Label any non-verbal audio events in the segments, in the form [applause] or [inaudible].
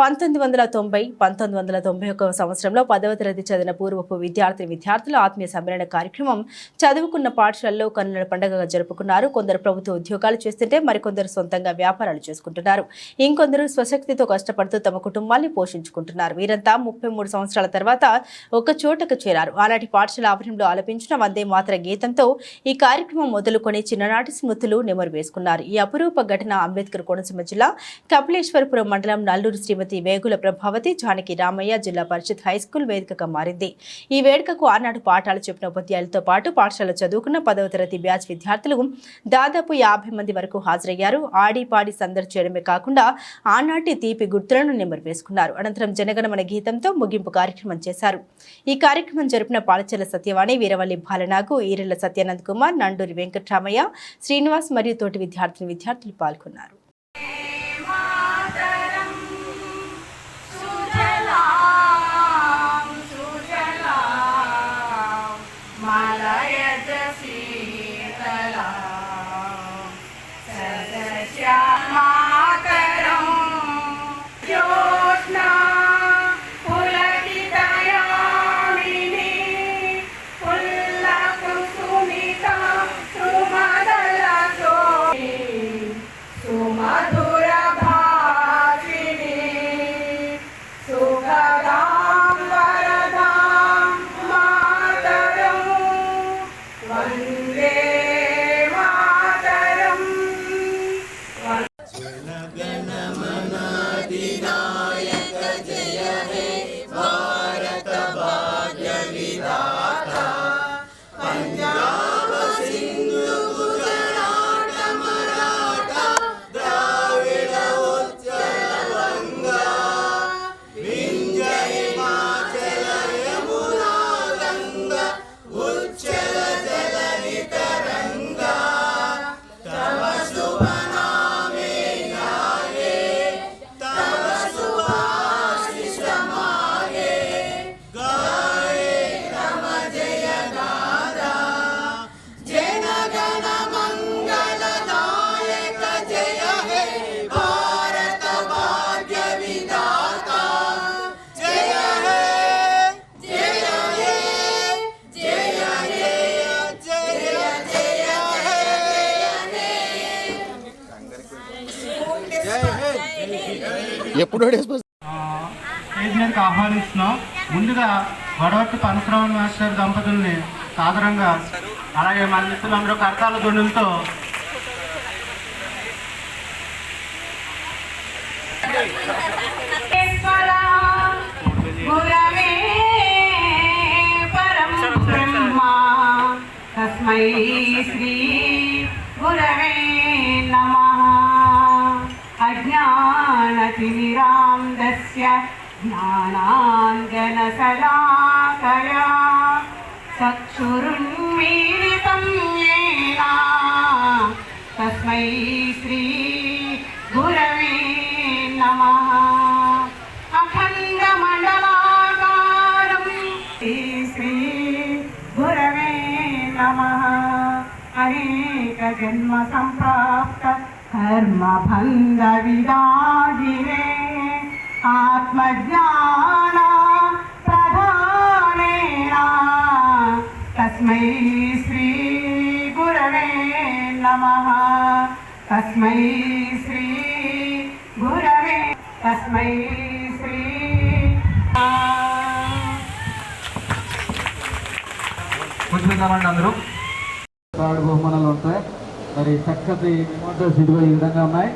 పంతొమ్మిది వందల తొంభై పంతొమ్మిది వందల తొంభై ఒక సంవత్సరంలో పదవ తరగతి చదివిన పూర్వపు విద్యార్థి విద్యార్థుల ఆత్మీయ సమ్మేళన కార్యక్రమం చదువుకున్న పాఠశాలలో కన్నుల పండుగగా జరుపుకున్నారు. కొందరు ప్రభుత్వ ఉద్యోగాలు చేస్తుంటే మరికొందరు సొంతంగా వ్యాపారాలు చేసుకుంటున్నారు. ఇంకొందరు స్వశక్తితో కష్టపడుతూ తమ కుటుంబాన్ని పోషించుకుంటున్నారు. వీరంతా ముప్పై మూడు సంవత్సరాల తర్వాత ఒక చోటకు చేరారు. ఆనాటి పాఠశాల ఆవరణంలో ఆలపించిన వందే మాత్ర గీతంతో ఈ కార్యక్రమం మొదలుకొని చిన్ననాటి స్మృతులు నెమరు వేసుకున్నారు. ఈ అపురూప ఘటన అంబేద్కర్ కోనసీమ జిల్లా కపిలేశ్వరపురం మండలం నల్లూరు శ్రీమతి వేగుల ప్రభావతి జానకి రామయ్య జిల్లా పరిషత్ హైస్కూల్ వేదికగా మారింది. ఈ వేడుకకు ఆనాడు పాఠాలు చెప్పిన ఉపాధ్యాయులతో పాటు పాఠశాల చదువుకున్న పదవ తరగతి బ్యాచ్ విద్యార్థులు దాదాపు యాభై మంది వరకు హాజరయ్యారు. ఆడి పాడి సందడి చేయడమే కాకుండా ఆనాటి తీపి గుర్తులను నెమరు వేసుకున్నారు అనంతరం జనగణమన గీతంతో ముగింపు కార్యక్రమం చేశారు. ఈ కార్యక్రమం జరిపిన పాలచెల సత్యవాణి వీరవల్లి బాలనాగు ఈరెళ్ళ సత్యానంద్ కుమార్ నండూరి వెంకట్రామయ్య శ్రీనివాస్ మరియు తోటి విద్యార్థిని విద్యార్థులు పాల్గొన్నారు. ఎప్పుడు ఆహ్వానిస్తున్నాం ముందుగా వడవట్టి పరశురామన్ మాస్టర్ దంపతుల్ని సాధారణంగా అలాగే మన మిత్రులందరూ కర్తాల దొండులతో తస్మై अज्ञानतिमिरान्धस्य ज्ञानाञ्जनशलाकया चक्षुरुन्मीलितं येन तस्मै श्री गुरवे नमः अखण्डमण्डलाकारं श्री श्री गुरवे नमः अनेकजन्म सम्प्राप्त कर्मबन्धविदागिरे आत्मज्ञान प्रधानेन तस्मै श्री गुरवे नमः तस्मै श्री गुरवे तस्मै श्री కూర్చుందామండి అందరూ థర్డ్ బహుమానాలు ఉంటాయి మరి చక్కటి మెమోటోస్ ఇదిగో ఈ విధంగా ఉన్నాయి.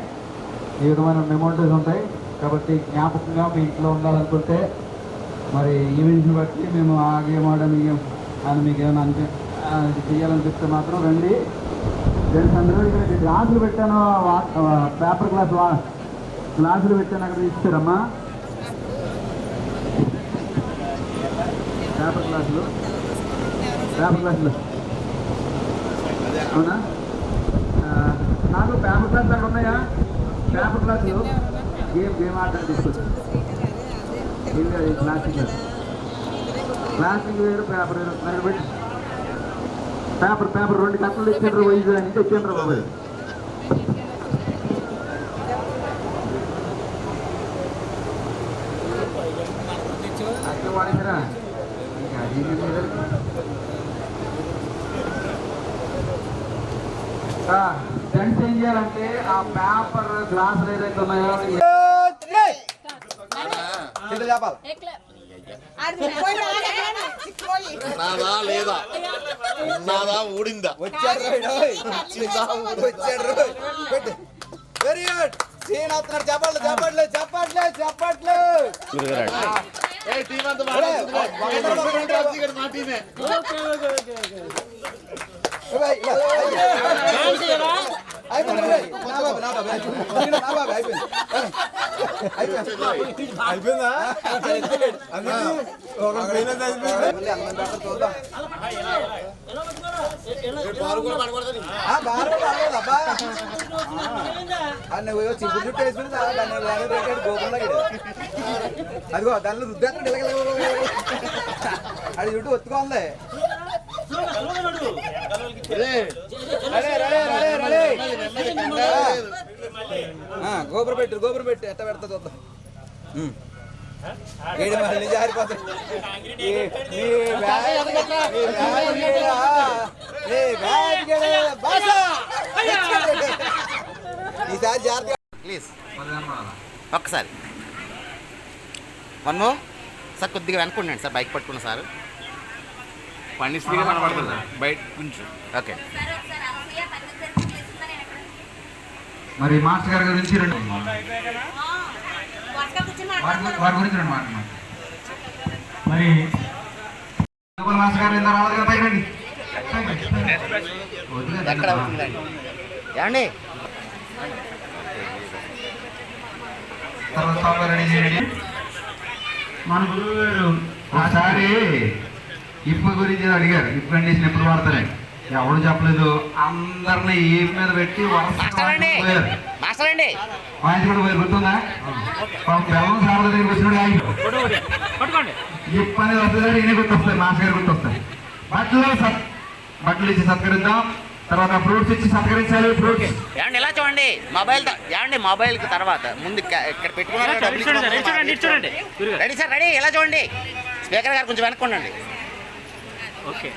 ఈ విధమైన మెమోటోస్ ఉంటాయి. కాబట్టి జ్ఞాపకంగా మీ ఇంట్లో ఉండాలనుకుంటే మరి ఈవెంట్స్ని బట్టి మేము ఆ గేమ్ ఆడడం ఈ గేమ్ అని మీకు ఏమైనా అనిపి ఆ, చేయాలని చెప్తే మాత్రం రండి. ఫ్రెండ్స్ అందరూ ఇక్కడ గ్లాసులు పెట్టాను. పేపర్ గ్లాస్ వా గ్లాసులు పెట్టాను అక్కడ తీసుకురమ్మా. పేపర్ గ్లాసులు పేపర్ గ్లాసులు అవునా? నాకు పేపర్ క్లాస్ అక్కడ ఉన్నాయా? పేపర్ క్లాస్ గేమ్ గేమ్ ఆడడానికి తీసుకొచ్చాను ఇది కాదు, క్లాసిక్ క్లాసిక్ వేరు. పేపర్ వేరు. పెట్టి. పేపర్ పేపర్ రెండు కట్టలు తెచ్చిండ్రు వైజాగ్ అని తెచ్చిండ్రు బాబాయ్ ఇంకా వాడేసారా ఇంకా అది ఇది లేదు. ఆ, ఫ్రెండ్స్ ఏం చేయాలంటే ఆ పేపర్ గ్లాసులు ఏదైతే ఉన్నాయో నాదా లేదా నాదా ఊడిందా వెరీ గుడ్ శ్రీనాథ్ చెప్పట్లు చెప్పట్లు చెప్పట్లు చెప్పట్లు ఏ అయిపోయిందా చింపు చుట్టూ వేసుకుని గోపురంలో అదిగో దానిలో రుద్దేస్తాడు అది చుట్టూ ఒత్తుకోంది గోపురం పెట్టు గోపురం పెట్టు. ఎట్ట పెడతా చూద్దాం. ఏడు మళ్ళీ జారిపోతుంది! ఈసారి జాగ్రత్త. ప్లీజ్. ఒక్కసారి. One more. సార్ కొద్దిగా వెనుకుండండి సార్ బైక్ పట్టుకున్న సార్. పండిస్తుగా కనబడుతుంది? బయట కొంచెం ఓకే. మరి మాస్టర్ గారి గురించి రెండు వారి గురించి రెండు మాట్లాడండి. మరి మాస్టర్ గారు ఎంత రావాలి కదా పైకి రండి. మన గురువు గారు ఒకసారి ఇప్పు గురించి అడిగారు. ఇప్పు కండిషన్ ఎప్పుడు వాడతారని ఎవడు చెప్పలేదు? అందరిని ఈ మీద పెట్టి వరుసగా మాస్టర్ అండి. పోయారు మాస్టర్ అండి. వాయించి కూడా పోయారు. గుర్తుందా? పాపం బెల్లం సార్ దగ్గర వచ్చినప్పుడు ఆగి ఇప్పు అనేది వస్తుంది ఈయన గుర్తొస్తాయి మాస్ గారు గుర్తొస్తాయి బట్టలు బట్టలు ఇచ్చి సత్కరిద్దాం. తర్వాత ఫ్రూట్స్ ఇచ్చి సత్కరించాలి. ఫ్రూట్స్. ఏమండి ఇలా చూడండి. మొబైల్ ఏమండి మొబైల్కి తర్వాత ముందు ఇక్కడ పెట్టుకున్నారు రెడీ సార్ రెడీ. ఇలా చూడండి. స్పీకర్ గారు కొంచెం వెనక్కుండండి మాస్టర్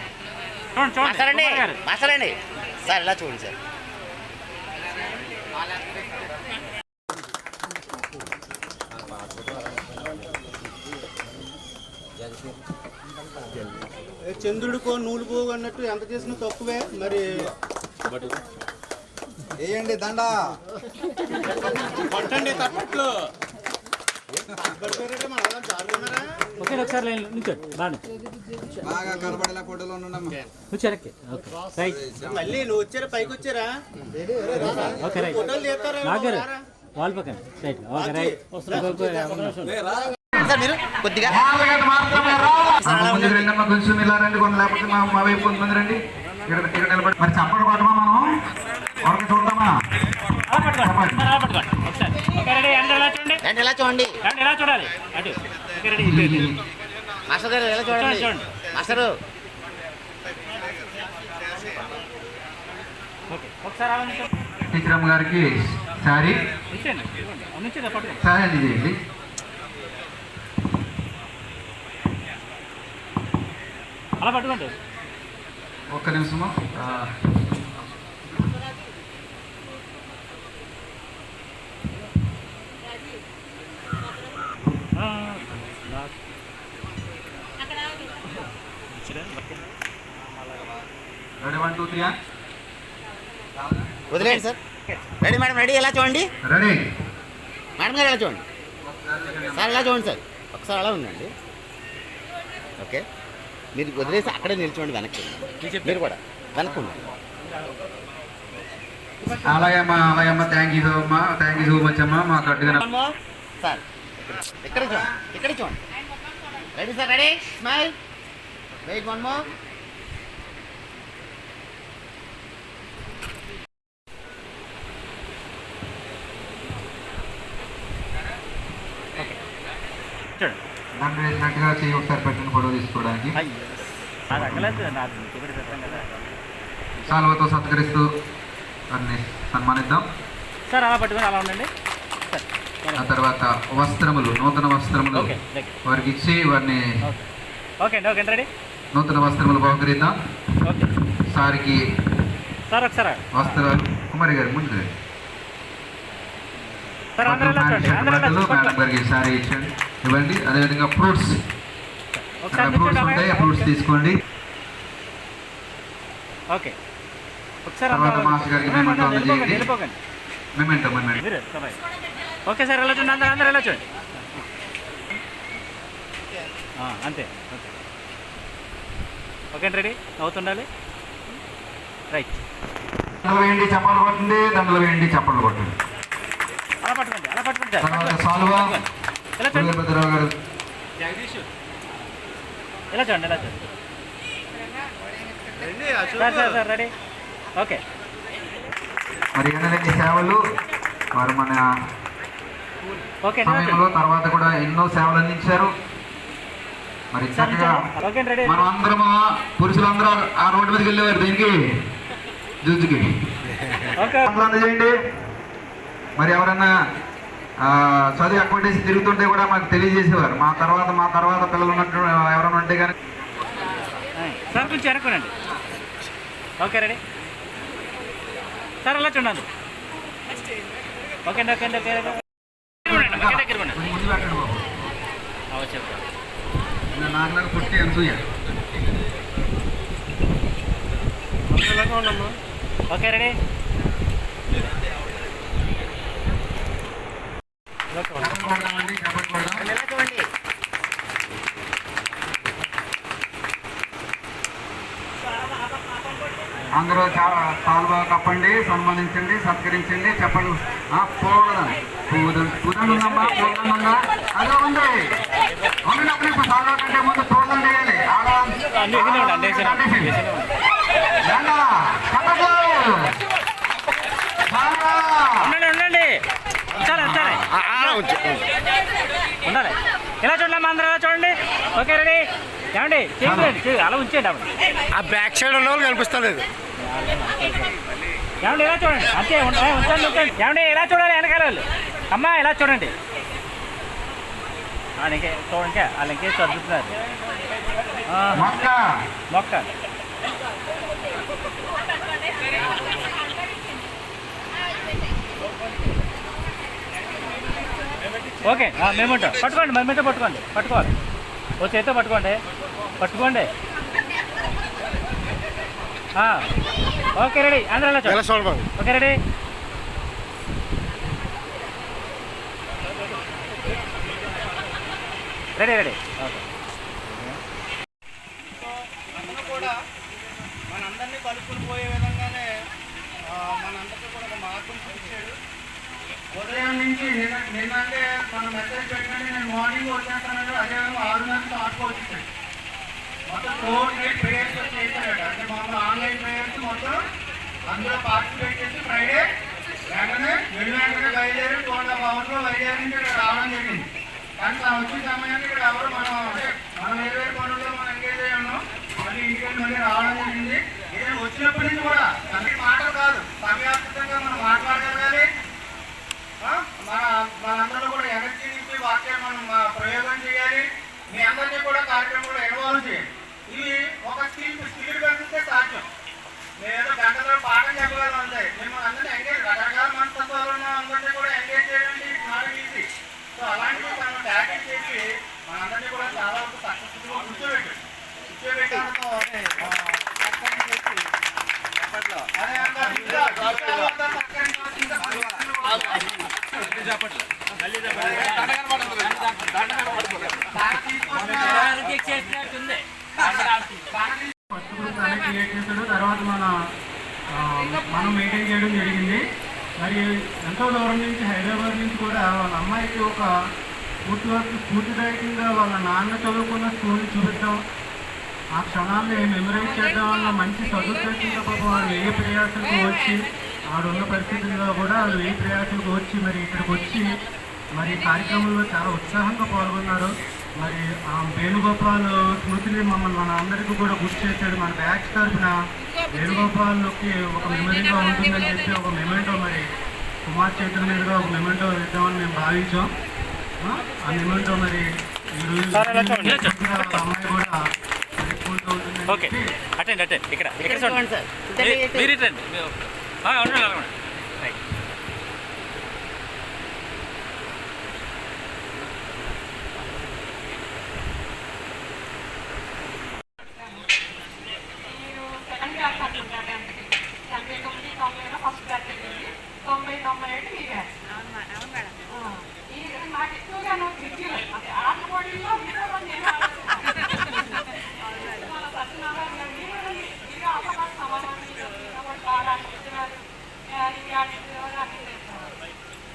అండి మాస్టర్ అండి సార్ ఇలా చూడండి సార్. చంద్రుడికో నూలు పోగు అన్నట్టు ఎంత చేసినా తక్కువే మరి వేయండి దండ. పట్టండి తప్పట్లు ఓకే ఒకసారి లైన్ నుంచోండి బాగానే బాగా కనబడేలా ఫోటోలో ఉండమ్మా కూర్చోరక్కి ఓకే. రైట్. మళ్ళీ నువ్వు వచ్చారా పైకి వచ్చారా? Okay right. ఫోటోలు తీస్తారా? నాగర్ వాల్ పక్కన. రైట్. Okay right. సార్ మీరు కొద్దిగా వాళ్ళగంట మాత్రమే రా. ఆ, ముందుకు రండి అమ్మా, కొంచెం ఇలా రండి కొంత లేకపోతే మా మా వైపు కొంతమంది రండి. ఇక్కడ ఇక్కడ నిలబడి మరి చప్పటి కొట్టమా మనం? ఎవరికి చూద్దామా ఎలా చూడండి చూడండి ఎలా చూడాలి అటు మాస్టర్ గారు చూడండి చూడండి. మాస్టరు ఓకే ఒకసారి గారికి సారీ చేయండి అలా పట్టుకోండి ఒక్క నిమిషము రెడీ వన్ టూ త్రీ వదిలేండి సార్. రెడీ మేడం రెడీ ఎలా చూడండి? రెడీ మేడం గారు ఎలా చూడండి? సార్ ఎలా చూడండి సార్? ఒకసారి అలా ఉండండి. ఓకే మీరు వదిలేసి అక్కడే నిల్చోండి వెనక్కి. మీరు కూడా వెనక్కి ఉండండి. అలాగే అమ్మా అలాగే అమ్మా థ్యాంక్ యూ సో అమ్మా. థ్యాంక్ యూ సో మచ్ అమ్మా. మా కట్టుగా One more. సార్ ఇక్కడ చూడండి. ఇక్కడ చూడండి. Ready sir ready smile wait one more నన్ను వేసినట్టుగా చేయి ఒకసారి పెట్టిన ఫోటో తీసుకోవడానికి. సాల్వతో సత్కరిస్తూ వారిని సన్మానిద్దాం. సార్ అలా పట్టుకొని అలా ఉండండి. ఆ తర్వాత వస్త్రములు నూతన వస్త్రములు వారికి ఇచ్చి వారిని ఓకే. Okay ready? నూతన వస్త్రములు బహుకరిద్దాం. సారికి సార్ ఒకసారి వస్త్రాలు. కుమారి గారు ముందు మేడం గారికి ఇచ్చండి ఇవ్వండి. అదేవిధంగా ఫ్రూట్స్. ఒకసారి ఫ్రూట్స్ ఉంటాయి? ఆ ఫ్రూట్స్ నిల్చోండి తీసుకోండి. ఓకే. తర్వాత గారికి మేమంటూ అందజేయండి. Memento memento. ఓకే సార్ ఎలా చూడండి అందరూ అందరూ ఎలా చూడండి అంతే ఓకే ఓకే రెడీ? అవుతుండాలి రైట్. దండలు వేయండి చప్పట్లు కొట్టండి దండలు వేయండి చప్పట్లు కొట్టండి. పట్టుకోండి అలా పట్టుకోండి చూడండి? చూడండి చూడండి? Sir sir ready. ఓకే. మరి ఎన్నెన్ని సేవలు వారు మన సమయంలో తర్వాత కూడా ఎన్నో సేవలు అందించారు. మరి చక్కగా మనం అందరం పురుషులందరూ ఆ రోడ్డు మీదకి వెళ్ళేవారు దీనికి. జూజుకి. అందజేయండి. మరి ఎవరన్నా చదువు అకామిడేషన్ తిరుగుతుంటే కూడా మాకు తెలియజేసేవారు. మా తర్వాత మా తర్వాత పిల్లలు ఉన్నట్టు ఎవరైనా ఉంటే కానీ సార్ కొంచెం వెనక్కునండి. Okay ready? సార్ అలా చూడండి. ఓకే ఓకే ఓకే దగ్గర నాకులాగా పుట్టి అనసూయ ఓకే రెడీ? అందరూ చాలా కాలువ కప్పండి సన్మానించండి సత్కరించండి చెప్పండి. ఆ, పూలదండ పూదండ పూదండ ఉందమ్మా పూలదండ ఉందా. అదే ఉంది ఉన్నప్పుడు ఇప్పుడు సాల్వ కంటే ముందు అన్నీ వేసినా ఉండండి, ఉండండి, ఉండండి. ఉండండి ఉండండి ఉండాలి. ఇలా చూడండి అమ్మా, అందరూ? ఇలా చూడండి? Okay ready. ఏమండి? చేయండి అలా ఉంచేయండి అప్పుడు ఆ బ్యాక్ సైడ్ ఉన్న వాళ్ళు కనిపిస్తలేదు. ఏమండి ఇలా చూడండి? అంతే ఉండ- ఏ, ఉంచండి ఏమండి ఇలా చూడాలి వెనకాల వాళ్ళు? అమ్మా ఇలా చూడండి? ఇంకే చూడండి వాళ్ళు ఇంకే చదువుతున్నారు మొక్క. మొక్క. ఓకే ఆ, మేముంటాం. పట్టుకోండి మరి మీతో పట్టుకోండి. పట్టుకోవాలి. ఓ చేతితో పట్టుకోండి. పట్టుకోండి. Okay ready. అందరూ okay ready. Ready ready okay అందరూ కూడా మనందరినీ కలుపుకుని పోయే విధంగానే ఆ, మనందరికీ కూడా ఒక మార్గం చూపించాడు ఉదయం నుంచి నిన్న మన మెసేజ్ పెట్టినట్టు నేను మార్నింగ్ వచ్చేస్తాను అదే ఆరు గంటలకు స్టార్ట్ వచ్చేసాడు మొత్తం ఫోర్ డేట్ ప్రేయర్స్ చేశాడు అంటే మామూలు ఆన్లైన్ ప్రేయర్స్ మొత్తం అందులో పార్టిసిపేట్ చేసి ఫ్రైడే వెంటనే వెళ్ళు వెంటనే బయలుదేరి టూ అండ్ హాఫ్ అవర్స్లో బయలుదేరి నుంచి ఇక్కడ రావడం జరిగింది. కానీ తను వచ్చిన సమయానికి ఇక్కడ ఎవరు మనం అంటే మనం వేరే పనుల్లో మనం ఎంగేజ్ అయ్యాము మళ్ళీ ఇంటికి మళ్ళీ రావడం జరిగింది. ఇది వచ్చినప్పటి నుంచి కూడా అన్ని మాటలు కాదు. సమయార్థంగా మనం మాట్లాడగలగాలి. మనందరూ కూడా ఎనర్జీ నుంచి వాక్యాన్ని మనం ప్రయోగం చేయాలి. మీ అందరినీ కూడా కార్యక్రమంలో ఇన్వాల్వ్ చేయాలి ఇవి ఒక స్కిల్ స్కిల్ కలిగితే సాధ్యం నేను గంటలో పాఠం చెప్పగలను అంతే మేము అందరినీ ఎంగేజ్ రకరకాల మనస్తత్వాలు ఉన్న అందరినీ కూడా ఎంగేజ్ చేయండి నాట్ ఈజీ సో అలాంటివి మనం ట్యాకిల్ చేసి మనందరినీ కూడా చాలా వరకు సక్సెస్ఫుల్గా కూర్చోబెట్టాడు కూర్చోబెట్టాలతో చేసి అప్పట్లో అదే అంటారు ఇంకా ఇంకా ఇంకా ఫస్ట్ గ్రూప్ అనేది క్రియేట్ చేశాడు తర్వాత మన ఆ, మనం మెయింటైన్ చేయడం జరిగింది మరి ఎంతో దూరం నుంచి హైదరాబాద్ నుంచి కూడా వాళ్ళ అమ్మాయికి ఒక పూర్తి వరకు స్ఫూర్తిదాయకంగా వాళ్ళ నాన్న చదువుకున్న స్కూల్ని చూపిద్దాం. ఆ క్షణాన్ని మెమరైజ్ చేయడం వల్ల మంచి చదువుతో పాపం వాళ్ళు ఏ ప్రయాసలకు వచ్చి ఆడున్న పరిస్థితుల్లో కూడా వాళ్ళు ఏ ప్రయాసలకు వచ్చి మరి ఇక్కడికి వచ్చి మరి కార్యక్రమంలో చాలా ఉత్సాహంగా పాల్గొన్నారు. మరి ఆ వేణుగోపాల్ స్మృతిని మమ్మల్ని మన అందరికీ కూడా గుర్తు చేశాడు. మన బ్యాచ్ తరఫున వేణుగోపాల్కి ఒక మెమరీగా ఉంటుందని చెప్పి ఒక మెమెంటో మరి కుమార్ చేతుల మీదుగా ఒక మెమెంటో ఇద్దామని మేము భావించాం. ఆ, మెమెంటో మరి ఈరోజు అమ్మాయి కూడా ఓకే. Attend attend. ఇక్కడ ఇక్కడ చూడండి. మీరు ఇటండి ఉండండి అలా ఉండండి. రైట్ నేను సెకండ్ క్లాస్ అనుకుంటాను తొంభై తొమ్మిది తొంభైలో ఫస్ట్ క్లాస్ వెళ్ళింది తొంభై తొంభై ఏడు ఈ బ్యాచ్ ఆ, ఈ నాకు ఎక్కువగా నాకు విద్యలు అంటే ఆట పోటీల్లో మీరు కూడా నేను ఆడుతున్నాను. మన సత్యనారాయణ గారు మీరు కూడా మీరు అసలు సమాధానం మీరు కూడా బాగా అనిపిస్తున్నారు ఇది అనిపిస్తున్నారు అన్ని చేస్తున్నారు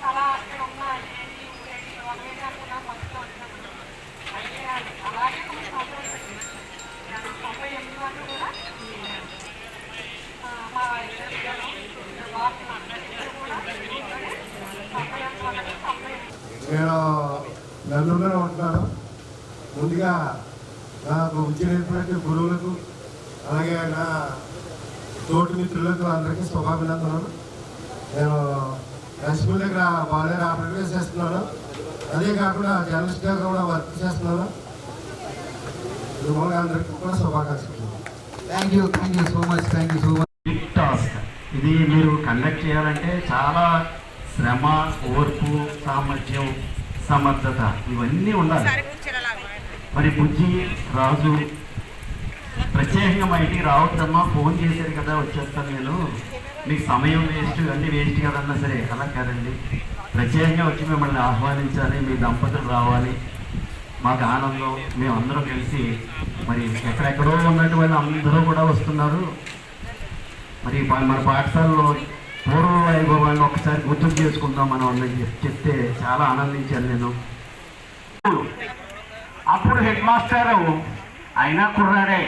చాలా ఇక్కడ ఉన్న ఏంటి ఊరేంటి వాళ్ళే కాకుండా ఫస్ట్ అంటున్నాను అయితే అలాగే కొన్ని సంవత్సరాలు పెట్టింది తొంభై ఎనిమిది వరకు కూడా ఆ, మా ఇద్దరు పిల్లలు వాళ్ళు ఇద్దరు కూడా తొంభై ఎనిమిది వరకు తొంభై నేను నెల్లూరులో ఉంటున్నాను. ముందుగా నాకు వచ్చినటువంటి గురువులకు అలాగే నా తోటి మిత్రులకు అందరికీ శుభాభినందనలు. నేను లక్ష్మి దగ్గర బాలేరు ఆపరేటర్ చేస్తున్నాను. అదే కాకుండా జర్నలిస్ట్గా కూడా వర్క్ చేస్తున్నాను. మిమ్మల్ని అందరికీ కూడా శుభాకాంక్షలు. Thank you thank you so much thank you so much big task ఇది మీరు కండక్ట్ చేయాలంటే చాలా శ్రమ ఓర్పు సామర్థ్యం సమర్థత ఇవన్నీ ఉండాలి. మరి బుజ్జి రాజు ప్రత్యేకంగా మా ఇంటికి రావద్దమ్మా ఫోన్ చేశారు కదా వచ్చేస్తాను నేను. మీకు సమయం వేస్ట్ అన్ని వేస్ట్ కదన్నా సరే అలా కాదండి. ప్రత్యేకంగా వచ్చి మిమ్మల్ని ఆహ్వానించాలి మీ దంపతులు రావాలి. మాకు ఆనందం మేమందరం కలిసి మరి ఎక్కడెక్కడో ఉన్నటువంటి అందరూ కూడా వస్తున్నారు. మరి మన పాఠశాలలో పూర్వ వైభవాన్ని ఒకసారి గుర్తు చేసుకుందాం మనం అందరికి చెప్తే చాలా ఆనందించాను నేను. అప్పుడు హెడ్ మాస్టర్ అయినా కుర్రాడే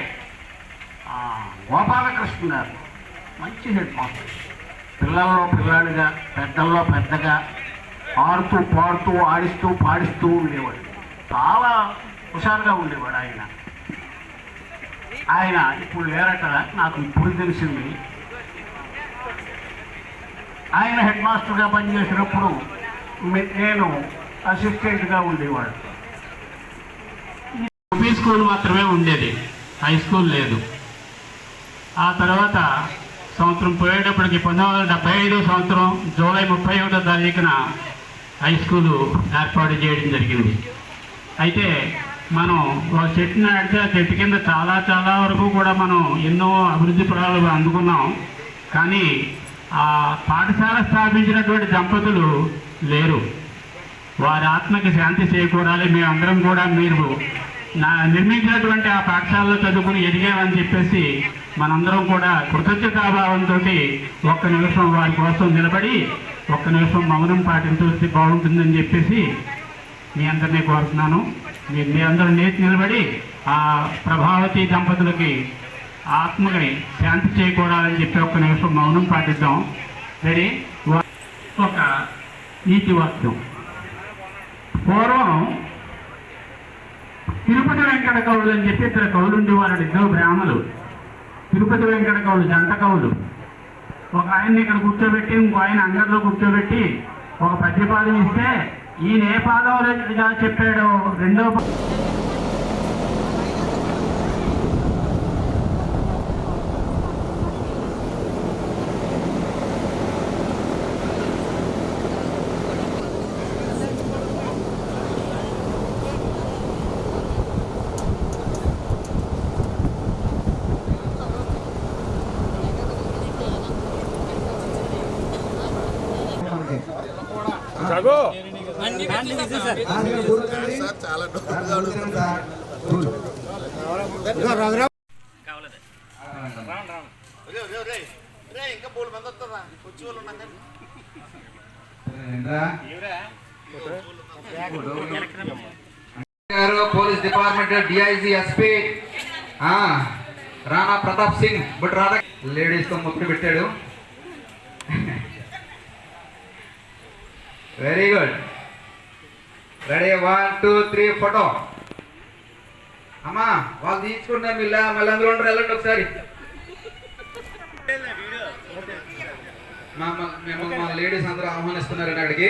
గోపాలకృష్ణ గారు. మంచి హెడ్ మాస్టర్. పిల్లల్లో పిల్లాడిగా పెద్దల్లో పెద్దగా ఆడుతూ పాడుతూ ఆడిస్తూ పాడిస్తూ ఉండేవాడు. చాలా హుషారుగా ఉండేవాడు ఆయన. ఆయన ఇప్పుడు లేరట నాకు ఇప్పుడు తెలిసింది. ఆయన హెడ్ మాస్టర్గా పనిచేసినప్పుడు నేను అసిస్టెంట్గా ఉండేవాడు. యూపీ స్కూల్ మాత్రమే ఉండేది. హై స్కూల్ లేదు. ఆ తర్వాత సంవత్సరం పోయేటప్పటికి పంతొమ్మిది వందల డెబ్బై ఐదో సంవత్సరం జూలై ముప్పై ఒకటో తారీఖున హై స్కూలు ఏర్పాటు చేయడం జరిగింది. అయితే మనం ఒక చెట్టు నాటితే ఆ చెట్టు కింద చాలా చాలా వరకు కూడా మనం ఎన్నో అభివృద్ధి ఫలాలు అందుకున్నాం. కానీ ఆ పాఠశాల స్థాపించినటువంటి దంపతులు లేరు. వారి ఆత్మకి శాంతి చేకూరాలి. మేమందరం కూడా మీరు నా నిర్మించినటువంటి ఆ పాఠశాలలో చదువుకుని ఎదిగామని చెప్పేసి మనందరం కూడా కృతజ్ఞతాభావంతో ఒక్క నిమిషం వారి కోసం నిలబడి ఒక్క నిమిషం మౌనం పాటించవలసి బాగుంటుందని చెప్పేసి మీ అందరినీ కోరుతున్నాను. మీ మీ అందరూ నేతి నిలబడి ఆ ప్రభావతి దంపతులకి ఆత్మని శాంతి చేయకూడాలని చెప్పి ఒక్క నిమిషం మౌనం పాటిద్దాం. రెడీ ఒక నీతి వాక్యం. పూర్వం తిరుపతి వెంకట కవులు అని చెప్పి ఇద్దరు కవులు ఉండేవారు ఇద్దరు బ్రాహ్మలు తిరుపతి వెంకట కవులు జంట కవులు. ఒక ఆయన్ని ఇక్కడ కూర్చోబెట్టి ఇంకో ఆయన అంగడిలో కూర్చోబెట్టి ఒక పద్యపాదం ఇస్తే ఈయన ఏ పాదంగా చెప్పాడో రెండో పా- ఇంకా మూడు మంది వస్తారా? వచ్చి వాళ్ళు ఉన్నాం గారు police department DIG SP. Rana Pratap Singh but Radha లేడీస్తో ముద్దు పెట్టాడు. [laughs] Very good ready one two three photo అమ్మా వాళ్ళు తీసుకుంటాం ఇలా మళ్ళీ అందులో ఉండరు వెళ్ళండి ఒకసారి. మా మా- మిమ్మల్ని మా లేడీస్ అందరూ ఆహ్వానిస్తున్నారు అక్కడికి.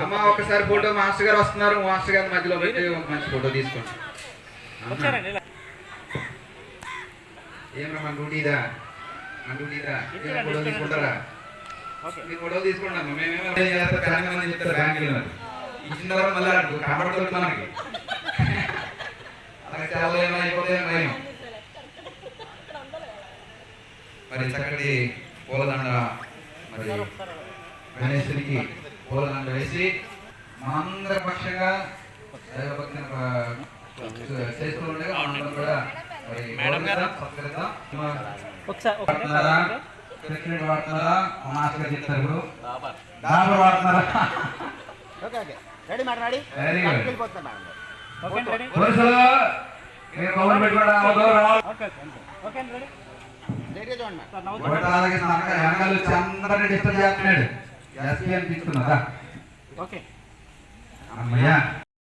అమ్మ ఒకసారి ఫోటో మాస్టర్ గారు వస్తున్నారు. మాస్టర్ గారి మధ్యలో పెట్టి ఒక మంచి ఫోటో తీసుకోండి. అమ్మ. ఏమరా మన డ్యూటీదా మన డ్యూటీదా ఫోటో తీసుకుంటారా? తీసుకోండి అమ్మ. మేమేమో అని చెప్తారు బ్యాంక్ వెళ్ళినారు ఇచ్చిన తర్వాత మళ్ళీ కనబడుతుంది మనకి. అలాగే చాలా ఏమో అయిపోతే భయం. మరి చక్కటి పూలదండ మరి గణేశునికి పూలదండ వేసి మనందరి పక్షంగా దైవభక్తిని చేస్తూ ఉండగా కూడా మరి గౌరవిద్దాం, సత్కరిద్దాం. ఒకసారి ఒకసారి వాడుతున్నారా క్రికెట్ వాడుతున్నారా మాస్టర్ చెప్తారు ఇప్పుడు డాబర్ వాడుతున్నారా okay okay. Ready madam ready? Very good వెళ్ళిపోతున్నా మేడం. ఓకే అండి రెడీ? పురుషులు మీరు కౌలు పెట్టుకోండి అవ్వదు రావాలి. ఓకే ఓకే ఓకే అండి రెడీ? రెడీ చూడండి మేడం. సార్ నవ్వుతారు. ఒకటి వెనకాల వచ్చి అందరినీ డిస్టర్బ్ చేస్తున్నాడు. ఎస్పీ అని తీసుకున్నదా ఓకే. అమ్మయ్యా.